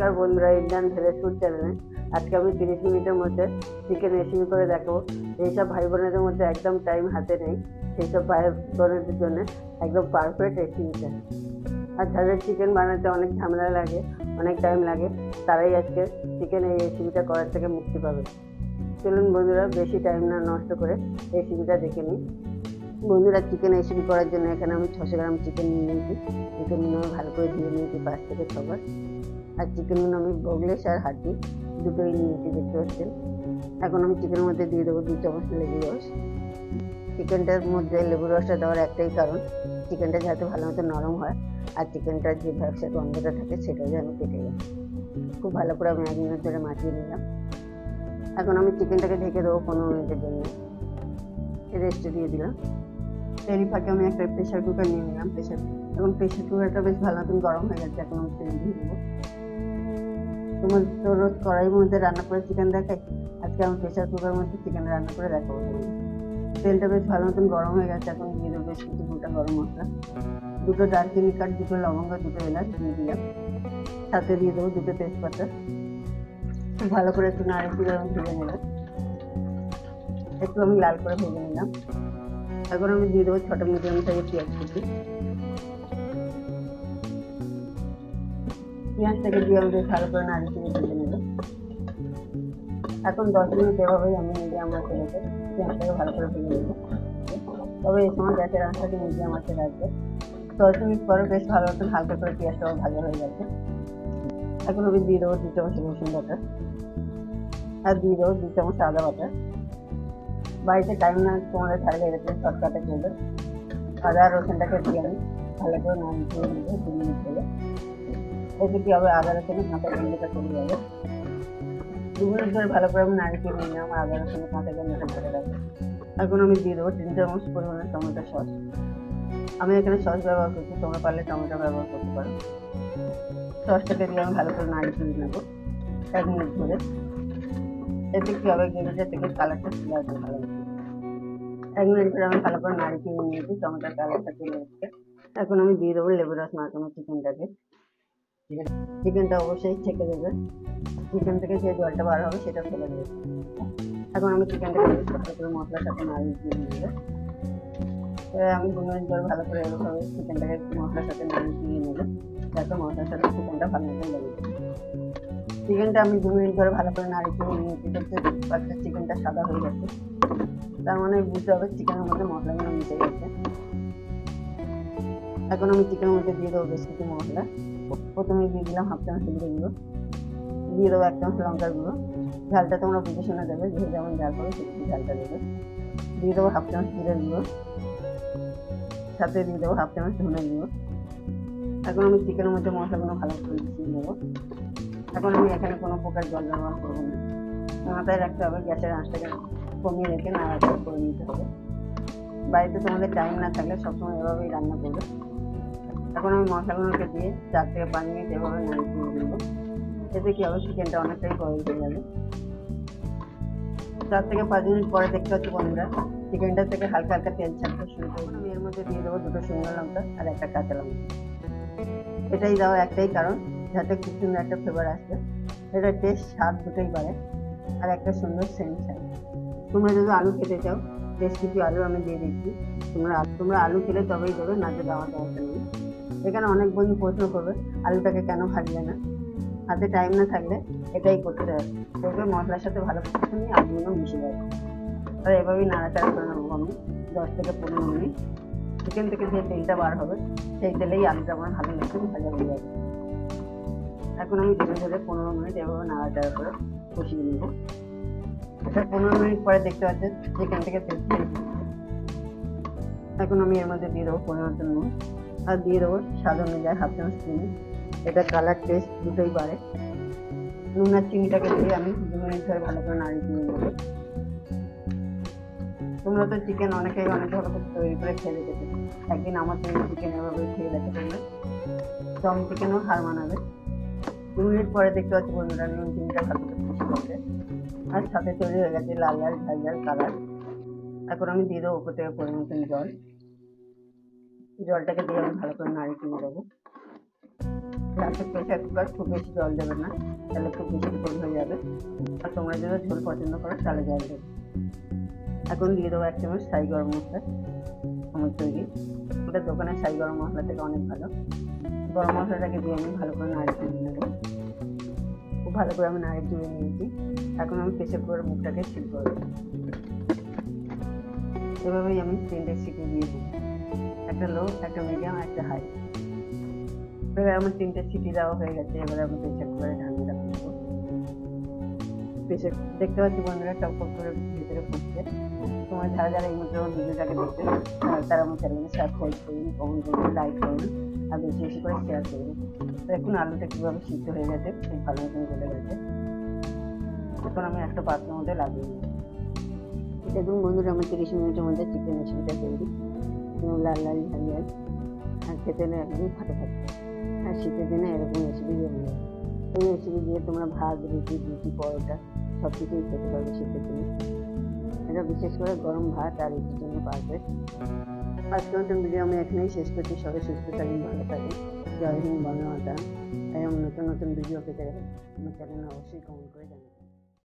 নমস্কার বন্ধুরা Indian village food চ্যানেলে আজকে আমি তিরিশ মিনিটের মধ্যে চিকেন রেসিপি করে দেখাবো। এইসব ভাই বোনেদের মধ্যে একদম টাইম হাতে নেই। সেই সব ভাই বোনেদের জন্য একদম পারফেক্ট রেসিপিটা আর যাদের চিকেন বানাতে অনেক ঝামেলা লাগে, অনেক টাইম লাগে। তারাই আজকে চিকেন এই রেসিপিটা করার থেকে মুক্তি পাবে। চলুন বন্ধুরা, বেশি টাইম না নষ্ট করে রেসিপিটা দেখে নিই। বন্ধুরা চিকেন রেসিপি করার জন্য এখানে আমি ছশো গ্রাম চিকেন নিয়ে নিয়েছি। চিকেনগুলো আমি ভালো করে ধুয়ে নিয়েছি, পাঁচ থেকে ছবার। আর চিকেনগুলো আমি বগলেস আর হাড্ডি দুটোই নিয়েছি, দেখতে পাচ্ছেন? এখন আমি চিকেনের মধ্যে দিয়ে দেবো দু চামচ লেবু রস। চিকেনটার মধ্যে লেবু রসটা দেওয়ার একটাই কারণ চিকেনটা যাতে ভালো মতো নরম হয় আর চিকেনটার যে ব্যবসা গন্ধটা থাকে সেটাও যেন কেটে যায়। খুব ভালো করে আমি এক ধরে মাখিয়ে নিলাম। এখন আমি চিকেনটাকে ঢেকে দেবো পনেরো মিনিটের জন্য। রেস্টে দিয়ে দিলাম। এরই ফাঁকে আমি একটা প্রেশার কুকার নিয়ে নিলাম। প্রেশার এখন প্রেশার কুকারটা বেশ ভালো মতন গরম হয়ে গেছে, এখন আমি তেল দিয়ে দেবো। তোমার তো রোজ কড়াইয়ের মধ্যে রান্না করে চিকেন দেখাই আজকে আমি প্রেশার কুকারের মধ্যে চিকেন রান্না করে দেখাবো তেলটা বেশ ভালো মতন গরম হয়ে গেছে, এখন দিয়ে দেবো বেশ কিছু গোটা গরম মশলা। দুটো দারচিনি কাঠ, দুটো লবঙ্গ, দুটো এলাচ দিয়ে দিলাম। সাথে দিয়ে দেবো দুটো তেজপাতা। ভালো করে একটু নাড়ি দিয়ে আমি ভেজে নিলাম। একটু আমি লাল করে ভেজে নিলাম। এখন আমি দিয়ে দেবো ছোটো মিডিয়াম সাইজের পেঁয়াজ কুচি। পেঁয়াজটাকে দিয়ে আমি বেশ ভালো করে নাড়ি দিয়ে ভেজে নেব। এখন দশ মিনিট এভাবেই আমি মিডিয়াম আঁচে রেখে পেঁয়াজটাকে ভালো করে ভেজে নেব। তবে এই সময় গ্যাসের আঁচটাকে মিডিয়াম আঁচে রাখবে। দশ মিনিট পরে বেশ ভালো মতন হালকা করে পেঁয়াজটাও ভাজা হয়ে গেছে। এখন আমি দিয়ে দেবো দু চামচ রসুন বাটা আর দিয়ে দেবো দু চামচ আদা বাটা। বাড়িতে টাইম না তোমাদের থাকলে এরকম শর্টকাটে করবে। আদা রসুনটাকে দিয়ে আমি ভালো করে নাড়ি দিয়ে নেব। দু মিনিট করে কী হবে আদা রসুনের কাঁচা গন্ধটা চলে যাবে। দু ধরে ভালো করে আমি নাড়ি দিয়ে নিলাম আমার আদা রসুনের কাঁচা চলে যাবে। এখন আমি দিয়ে দেবো তিন চামচ পরিমাণে টমেটো সস। আমি এখানে সস ব্যবহার করছি, তোমরা পারলে টমেটো ব্যবহার করতে পারো। সসটাকে দিয়ে আমি ভালো করে নাড়ি দিয়ে নেব এক মিনিট ধরে। এতে কী হবে গ্রেভিটা থেকে কালারটা চলে আসবে ভালো এক মিনিট ধরে আমি ভালো করে নাড়ি দিয়ে নিয়েছি, টমেটোর কালারটা চলে এসছে এখন আমি দিয়ে দেবো লেবু রস মাখানো চিকেনটাকে চিকেনটা অবশ্যই ছেঁকে দেবে। চিকেন থেকে যে জলটা বার হবে সেটা ফেলে দেবে। এখন আমি চিকেনটাকে করে মশলার সাথে নাড়িয়ে দিয়ে দেবো আমি মিনিট ধরে ভালো করে এভাবে চিকেনটাকে মশলার সাথে নাড়িয়ে দিয়ে নেব। যাতে মশলার সাথে চিকেনটা ভালো মতো লেগে চিকেনটা আমি দু মিনিট ধরে ভালো করে নাড়ি দিয়ে নিয়েছি, দেখতে চিকেনটা সাদা হয়ে গেছে। তার মানে বুঝতে হবে চিকেনের মধ্যে মশলাগুলো মিশে গেছে। এখন আমি চিকেনের মধ্যে দিয়ে দেবো বেশ কিছু মশলা। প্রথমে দিয়ে দিলাম হাফ চামচ হলুদ গুঁড়ো। দিয়ে দেবো এক চামচ লঙ্কার গুঁড়ো। ঝালটা তোমরা বুঝে শোনা দেবে, যে যেমন ঝাল করবে সেরকম ঝালটা দেবে। দিয়ে দেবো হাফ চামচ জিরের গুঁড়ো। সাথে দিয়ে দেবো হাফ চামচ ধনে গুঁড়ো। এখন আমি চিকেনের মধ্যে মশলাগুলো ভালো করে মিশিয়ে নেব। এখন আমি এখানে কোনো প্রকার জল ব্যবহার করব না। মাথায় রাখতে হবে, গ্যাসের আঁচটাকে কমিয়ে রেখে নাড়াচাড়া করে নিতে হবে। বাড়িতে তোমাদের টাইম না থাকলে সবসময় এভাবেই রান্না করবে। এখন আমি মশলাগুলোকে দিয়ে চার থেকে পাঁচ মিনিট এভাবে নাড়ি দিয়ে দেবো। এতে কী হবে? চিকেনটা অনেকটাই বয়েল হয়ে যাবে। চার থেকে পাঁচ মিনিট পরে দেখতে পাচ্ছি বন্ধুরা, চিকেনটা থেকে হালকা হালকা তেল ছাড়তে শুরু করব আমি এর মধ্যে দিয়ে দেবো দুটো শুকনো লঙ্কা আর একটা কাঁচা লঙ্কা। এটাই দেওয়ার একটাই কারণ, যাতে খুব সুন্দর একটা ফ্লেভার আসবে। এটা টেস্ট স্বাদ দুটোই বাড়ে আর একটা সুন্দর সেন্ট চাই তোমরা যদি আলু খেতে চাও বেশ কিছু আলু আমি দিয়ে দিচ্ছি। তোমরা তোমরা আলু খেলে তবেই দেবে না তো দরকার নেই এখানে অনেক বন্ধু প্রশ্ন করবে আলুটাকে কেন ভাজলে না? হাতে টাইম না থাকলে এটাই করতে হবে। দেখবে মশলার সাথে ভালো কিছু নিয়ে আলুগুলো মিশে যাবে আর এভাবেই নাড়াচাড়া করে নেব আমি, দশ থেকে পনেরো মিনিট। চিকেন থেকে যে তেলটা বার হবে, সেই তেলেই আলুটা আমার ভালো মতো ভাজা হয়ে যাবে। এখন আমি ধীরে ধীরে পনেরো মিনিট এভাবে নাড়াচাড়া করে কষিয়ে নেব। আচ্ছা পনেরো মিনিট পরে দেখতে পাচ্ছেন চিকেন থেকে তেল এখন আমি এর মধ্যে দিয়ে দেবো পরিমাণ নুন আর দিয়ে দেবো স্বাদ অনুযায়ী হাফ চামচ চিনি। এটা কালার টেস্ট দুটোই বাড়ে নুন আর চিনিটাকে দিয়ে আমি দু মিনিট ধরে ভালো করে নাড়িয়ে দিয়ে নেব। তোমরা তো চিকেন অনেকেই অনেক অনেকভাবে তৈরি করে খেয়ে রেখেছো একদিন আমার তৈরি চিকেন এভাবে খেয়ে দেখে তোমরা। দম চিকেনও হার মানাবে। দু মিনিট পরে দেখতে পাচ্ছি বন্ধুরা নুন চিনিটা ভালো করে মিশে গেছে। আর সাথে তৈরি হয়ে গেছে লাল লাল, ঝাল ঝাল কালার এখন আমি দিয়ে দেবো উপর থেকে পরিমতন জল। জলটাকে দিয়ে আমি ভালো করে নাড়ি দিয়ে দেবো রাতে প্রেশার কুকার খুব বেশি জল দেবে না, তাহলে খুব বেশি ঝোল হয়ে যাবে। আর তোমরা যদি ঝোল পছন্দ করো, তাহলে জল দেবে। এখন দিয়ে দেবো এক চামচ সাই গরম মশলা, আমার তৈরি। ওটা দোকানের সাই গরম মশলা থেকে অনেক ভালো। গরম মশলাটাকে দিয়ে আমি ভালো করে নাড়ি দিয়ে নেব। খুব ভালো করে আমি নাড়ি দিয়ে নিয়েছি। এখন আমি প্রেশার কুকারের মুখটাকে সিল করে দেবো এভাবেই আমি তিনটে সিটি দিয়ে দিই একটা লো একটা মিডিয়াম একটা হাই এবার আমার তিনটে সিটি দেওয়া হয়ে গেছে, এবারে আমি প্রেশার কুকারে ঢাকনিটা খুলবো। প্রেশার দেখতে পাচ্ছি বন্ধুরা, টপ করে ভিতরে পড়ছে তোমার যারা যারা এই ভিডিওটাকে দেখছে তারা- আমার চ্যানেলকে সাবস্ক্রাইব করুন কমেন্ট করুন লাইক করুন, আর বেশি বেশি করে শেয়ার করুন। তো এখন আলুটা কীভাবে সিদ্ধ হয়ে গেছে, খুব ভালো মতন গলে গেছে। এখন আমি একটা পাত্রের মধ্যে লাগিয়ে নিই দেখুন বন্ধুরা, আমার তিরিশ মিনিটের মধ্যে চিকেন রেসিপিটা তৈরি। এবং লাল লাল ঝাল আর খেতে না একদম ফাটে ফাটে আর শীতের দিনে এরকম রেসিপি জমে যায় এই রেসিপি দিয়ে তোমরা ভাত রুটি রুটি পরোটা সব কিছুই খেতে পারবে শীতের দিনে এটা বিশেষ করে গরম ভাত আর রুটির জন্য পারফেক্ট আজকে নতুন ভিডিও আমি এখানেই শেষ করছি সবাই সুস্থ থাকুন ভালো থাকুন জয় হিন্দ বন্ধ মাতা তাই নতুন নতুন ভিডিও পেতে গেলে আমার চ্যানেল অবশ্যই কমেন্ট করে জানাবেন